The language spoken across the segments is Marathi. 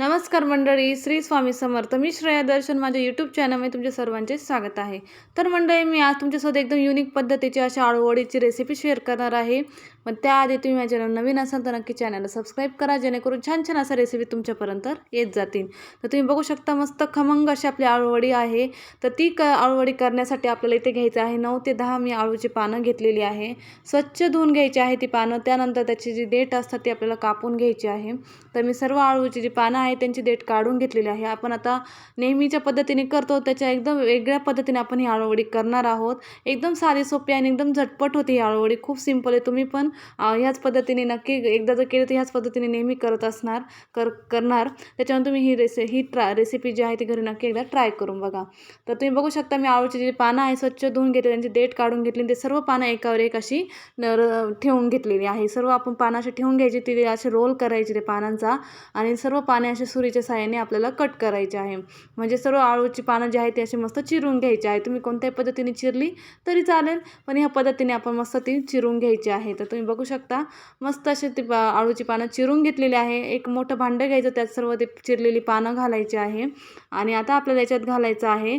नमस्कार मंडळी श्री स्वामी समर्थ. मी श्रेया दर्शन. माझ्या यूट्यूब चॅनलमध्ये तुमचे सर्वांचे स्वागत आहे. तर मंडळी मी आज तुमच्यासोबत एकदम युनिक पद्धतीची अशा आळूवडीची रेसिपी शेअर करणार आहे. पण त्याआधी तुम्ही माझ्या नवीन असाल तर नक्की चॅनलला सबस्क्राईब करा जेणेकरून छान छान असा रेसिपी तुमच्यापर्यंत येत जातील. तर तुम्ही बघू शकता मस्त खमंग अशी आपली आळूवडी आहे. तर ती क आळूवडी करण्यासाठी आपल्याला इथे घ्यायचं आहे नऊ ते दहा मी आळूची पानं घेतलेली आहे. स्वच्छ धुवून घ्यायची आहे ती पानं. त्यानंतर त्याची जी देठ असतात ती आपल्याला कापून घ्यायची आहे. तर मी सर्व आळूची जी पानं आहे त्यांची देठ काढून घेतलेली आहे. आपण आता नेहमीच्या पद्धतीने करतो त्याच्या एकदम वेगळ्या पद्धतीने आपण ही आळूवडी करणार आहोत. एकदम साधी सोपी आणि एकदम झटपट होती ही आळूवडी. खूप सिंपल आहे. तुम्ही पण ह्याच पद्धतीने नक्की एकदा जर केलं तर ह्याच पद्धतीने नेहमी करत असणार कर करणार. त्याच्यानंतर तुम्ही ही रेसि ही ट्रा रेसिपी जी आहे ती घरी नक्की एकदा ट्राय करून बघा. तर तुम्ही बघू शकता मी आळूची जी पानं आहे स्वच्छ धुवून घेतली त्यांची डेट काढून घेतली आणि ते सर्व पानं एकावर एक अशी नर ठेवून घेतलेली आहे. सर्व आपण पानं अशी ठेवून घ्यायची ती असे रोल करायचे ते पानांचा आणि सर्व पाने असे सुरीच्या साह्याने आपल्याला कट करायचे आहे. म्हणजे सर्व आळूची पानं जी आहे ती अशी मस्त चिरून घ्यायची आहे. तुम्ही कोणत्याही पद्धतीने चिरली तरी चालेल पण ह्या पद्धतीने आपण मस्त ती चिरून घ्यायची आहे. तर तुम्ही तुम्ही बघू शकता. मस्त अशी ती पा आळूची पानं चिरून घेतलेली आहे. एक मोठं भांडं घ्यायचं त्यात सर्व ते चिरलेली पानं घालायची आहे. आणि आता आपल्याला याच्यात घालायचं आहे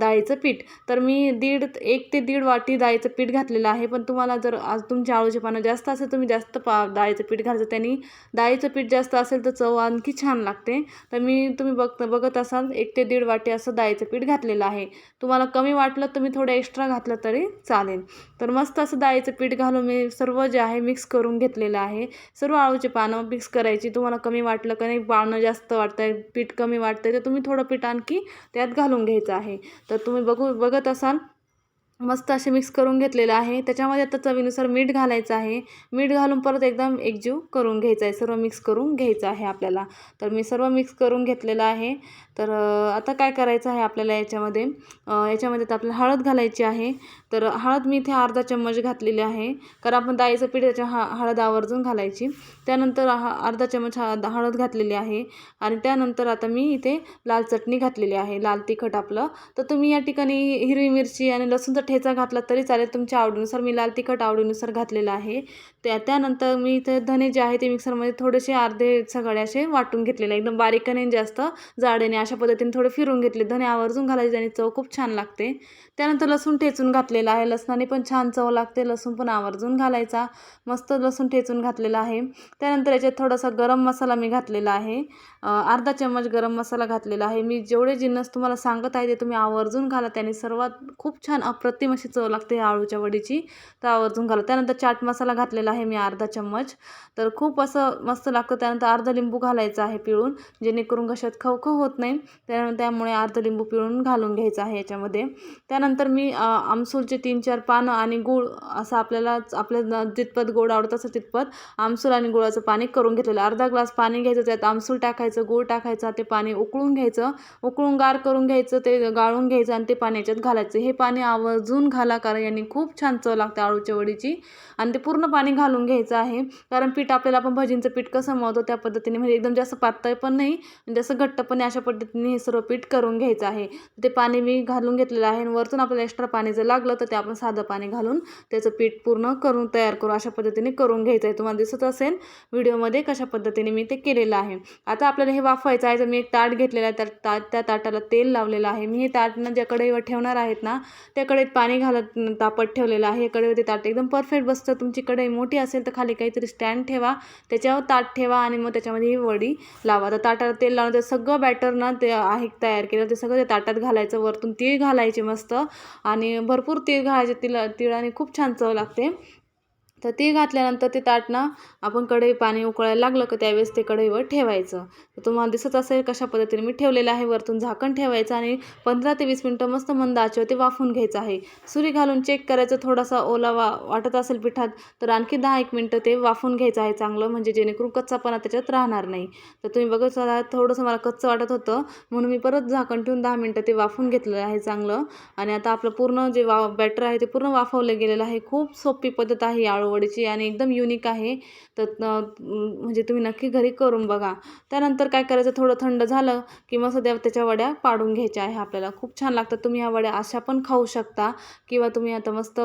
डाळीचं पीठ. तर मी दीड एक ते दीड वाटी डाळीचं पीठ घातलेलं आहे. पण तुम्हाला जर आज तुमची आळूची पानं जास्त असेल तुम्ही जास्त पा डाळीचं पीठ घालायचं. त्यांनी डाळीचं पीठ जास्त असेल तर चव आणखी छान लागते. तर मी तुम्ही बघ बघत असाल एक ते दीड वाटी असं डाळीचं पीठ घातलेलं आहे. तुम्हाला कमी वाटलं तुम्ही थोडं एक्स्ट्रा घातलं तरी चालेल. तर मस्त असं डाळीचं पीठ घालून मी सर्व जे आहे मिक्स करून घेतलेलं आहे. सर्व आळूचे पानं मिक्स करायची. तुम्हाला कमी वाटलं का नाही पानं जास्त वाटतं आहे पीठ कमी वाटतं तर तुम्ही थोडं पीठ आणखी त्यात घालून घ्यायचं आहे. तर तुम्ही बघू बघत असाल मस्त असे मिक्स करून घेतलेलं आहे. त्याच्यामध्ये आता चवीनुसार मीठ घालायचं आहे. मीठ घालून परत एकदम एकजीव करून घ्यायचं आहे. सर्व मिक्स करून घ्यायचं आहे आपल्याला. तर मी सर्व मिक्स करून घेतलेलं आहे. तर आता काय करायचं आहे आपल्याला याच्यामध्ये? याच्यामध्ये तर आपल्याला हळद घालायची आहे. तर हळद मी इथे अर्धा चम्मच घातलेली आहे. कारण आपण डाळीचं पीठ त्याच्या हा हळद आवर्जून घालायची. त्यानंतर हा अर्धा चम्मच हळद हळद घातलेली आहे. आणि त्यानंतर आता मी इथे लाल चटणी घातलेली आहे. लाल तिखट आपलं. तर तुम्ही या ठिकाणी हिरवी मिरची आणि लसूणचं ठेचा घातला तरी चालेल. तुमच्या आवडीनुसार मी लाल तिखट आवडीनुसार घातलेलं आहे. त्या त्यानंतर मी इथे धने जे आहे ते मिक्सरमध्ये थोडेसे अर्धे सगळे असे वाटून घेतलेले एकदम बारीकने जास्त जाडेने अशा पद्धतीने थोडे फिरून घेतले. धने आवर्जून घालायचे आणि चव खूप छान लागते. त्यानंतर लसूण ठेचून घातलेला आहे. लसणाने पण छान चव लागते. लसूण पण आवर्जून घालायचा. मस्त लसूण ठेचून घातलेला आहे. त्यानंतर याच्यात थोडासा गरम मसाला मी घातलेला आहे. अर्धा चम्मच गरम मसाला घातलेला आहे. मी जेवढे जिन्नस तुम्हाला सांगत आहे ते तुम्ही आवर्जून घाला. त्याने सर्वात खूप छान अप्रत अप्रतिम अशी चव लागते आळूच्या वडीची. तर आवर्जून घाला. त्यानंतर चाट मसाला घातलेला आहे मी अर्धा चम्मच. तर खूप असं मस्त लागतं. त्यानंतर अर्धा लिंबू घालायचं आहे पिळून जेणेकरून घशात खवखव होत नाही. त्यानंतर त्यामुळे अर्धा लिंबू पिळून घालून घ्यायचं आहे याच्यामध्ये. त्यानंतर मी आमसूलचे तीन चार पानं आणि गूळ असं आपल्याला आपल्या जितपत गोड आवडत असं तितपत आमसूल आणि गुळाचं पाणी करून घेतलेलं अर्धा ग्लास पाणी घ्यायचं त्यात आमसूल टाकायचं गूळ टाकायचं ते पाणी उकळून घ्यायचं. उकळून गार करून घ्यायचं ते गाळून घ्यायचं आणि ते पाणी याच्यात घालायचं. हे पाणी भाजून घाला कारण यांनी खूप छान चव लागते आळूच्या वडीची. आणि ते पूर्ण पाणी घालून घ्यायचं आहे. कारण पीठ आपल्याला आपण भजींचं पीठ कसं मळतो त्या पद्धतीने म्हणजे एकदम जास्त पातळ पण नाही म्हणजे आणि जास्त घट्ट पण नाही अशा पद्धतीने हे सर्व पीठ करून घ्यायचं आहे. ते पाणी मी घालून घेतलेलं आहे आणि वरतून आपल्याला एक्स्ट्रा पाणी जर लागलं तर ते आपण साधं पाणी घालून त्याचं पीठ पूर्ण करून तयार करू अशा पद्धतीने करून घ्यायचं आहे. तुम्हाला दिसत असेल व्हिडिओमध्ये कशा पद्धतीने मी ते केलेलं आहे. आता आपल्याला हे वाफवायचं आहे तर मी एक ताट घेतलेलं आहे. त्या ताट त्या ताटाला तेल लावलेलं आहे. मी हे ताटनं ज्या कढईवर ठेवणार आहेत ना त्या पाणी घालत तापत ठेवलेलं आहे. कडे ते ताट एकदम परफेक्ट बसतं. तुमची कढई मोठी असेल तर खाली काहीतरी स्टँड ठेवा. त्याच्यावर ताट ठेवा आणि मग त्याच्यामध्ये ही वडी लावा. तर ताटाला तेल लावून ते सगळं बॅटर ना ते आहे तयार केलं. ते सगळं ते ताटात घालायचं. वरतून तीळ घालायचे मस्त. आणि भरपूर तीळ घालायचे. तिला तिळाने खूप छान चव लागते. तर ते घातल्यानंतर ते ताट ना आपण कढई पाणी उकळायला लागलं का त्यावेळेस ते कढईवर ठेवायचं. तर तुम्हाला दिसत असेल कशा पद्धतीने मी ठेवलेलं आहे. वरतून झाकण ठेवायचं आणि पंधरा ते वीस मिनटं मस्त मंद आचेवर ते वाफून घ्यायचं आहे. सुरी घालून चेक करायचं. थोडासा ओलावा वाटत असेल पिठात तर आणखी दहा एक मिनटं ते वाफून घ्यायचं आहे चांगलं. म्हणजे जेणेकरून कच्चापणा त्याच्यात राहणार नाही. तर तुम्ही बघत आहात थोडंसं मला कच्चं वाटत होतं. म्हणून मी परत झाकण ठेवून दहा मिनटं ते वाफून घेतलेलं आहे चांगलं. आणि आता आपलं पूर्ण जे वा बॅटर आहे ते पूर्ण वाफवलं गेलेलं आहे. खूप सोपी पद्धत आहे आळू. आळूवडीची आणि एकदम युनिक आहे. तर म्हणजे तुम्ही नक्की घरी करून बघा. त्यानंतर काय करायचं थोडं थंड झालं की मग सध्या त्याच्या वड्या पाडून घ्यायच्या आहे आपल्याला. खूप छान लागतात. तुम्ही ह्या वड्या अशा पण खाऊ शकता किंवा तुम्ही आता मस्त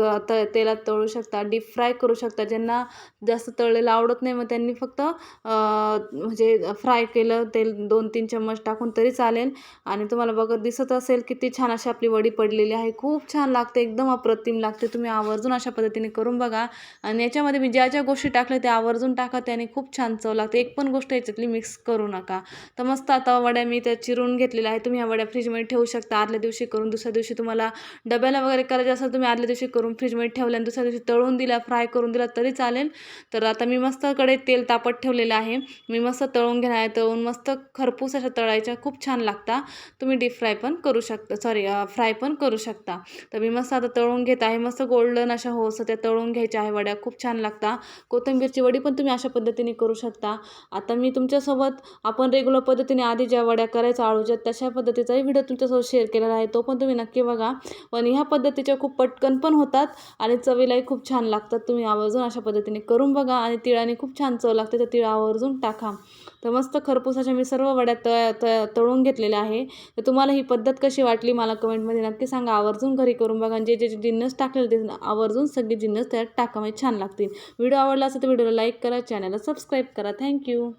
ग त तेलात तळू शकता डीप फ्राय करू शकता. ज्यांना जास्त तळलेलं आवडत नाही मग त्यांनी फक्त म्हणजे फ्राय केलं तेल दोन तीन चम्मच टाकून तरी चालेल. आणि तुम्हाला बघत दिसत असेल किती छान अशी आपली वडी पडलेली आहे. खूप छान लागते. एकदम अप्रतिम लागते. तुम्ही आवर्जून अशा पद्धतीने करून बघा. आणि याच्यामध्ये मी ज्या ज्या गोष्टी टाकल्या त्या आवर्जून टाका त्याने खूप छान चव लागते. एक पण गोष्ट याच्यातली मिक्स करू नका. तर मस्त आता वड्या मी त्या चिरून घेतलेल्या आहे तुम्ही ह्या वड्या फ्रीजमध्ये ठेवू शकता. आदल्या दिवशी करून दुसऱ्या दिवशी तुम्हाला डब्याला वगैरे करायचं असेल तुम्ही आदल्या दिवशी करून फ्रीजमध्ये ठेवल्या आणि दुसऱ्या दिवशी तळून दिला फ्राय करून दिला तरी चालेल. तर आता मी मस्त कडे तेल तापत ठेवलेलं आहे. मी मस्त तळून घेणार आहे. तळून मस्त खरपूस अशा तळायच्या खूप छान लागता. तुम्ही डीप फ्राय पण करू शकता. सॉरी फ्राय पण करू शकता. तर मी मस्त आता तळून घेत आहे. मस्त गोल्डन अशा होस त्या तळून घ्यायच्या वड्या खूप छान लागतात कोथिंबीरची वडी पण तुम्ही अशा पद्धतीने करू शकता. आता मी तुमच्यासोबत आपण रेग्युलर पद्धतीने आधी ज्या वड्या करायच्या आळूच्या तशा पद्धतीचाही व्हिडिओ तुमच्यासोबत शेअर केलेला आहे. तो पण तुम्ही नक्की बघा. पण ह्या पद्धतीच्या खूप पटकन पण होतात आणि चवीलाही खूप छान लागतात. तुम्ही आवर्जून अशा पद्धतीने करून बघा आणि तिळाने खूप छान चव लागते. तर तिळ आवर्जून टाका. तर मस्त खरपूसाच्या मी सर्व वड्या त त तळून घेतलेल्या आहे. तर तुम्हाला ही पद्धत कशी वाटली मला कमेंटमध्ये नक्की सांगा. आवर्जून घरी करून बघा. आणि जे जे जिन्नस टाकलेले ते आवर्जून सगळी जिन्नस त्यात टाका म्हणजे छान लागतील. व्हिडिओ आवडला असेल तर व्हिडिओला लाईक करा चॅनलला सबस्क्राईब करा. थँक्यू.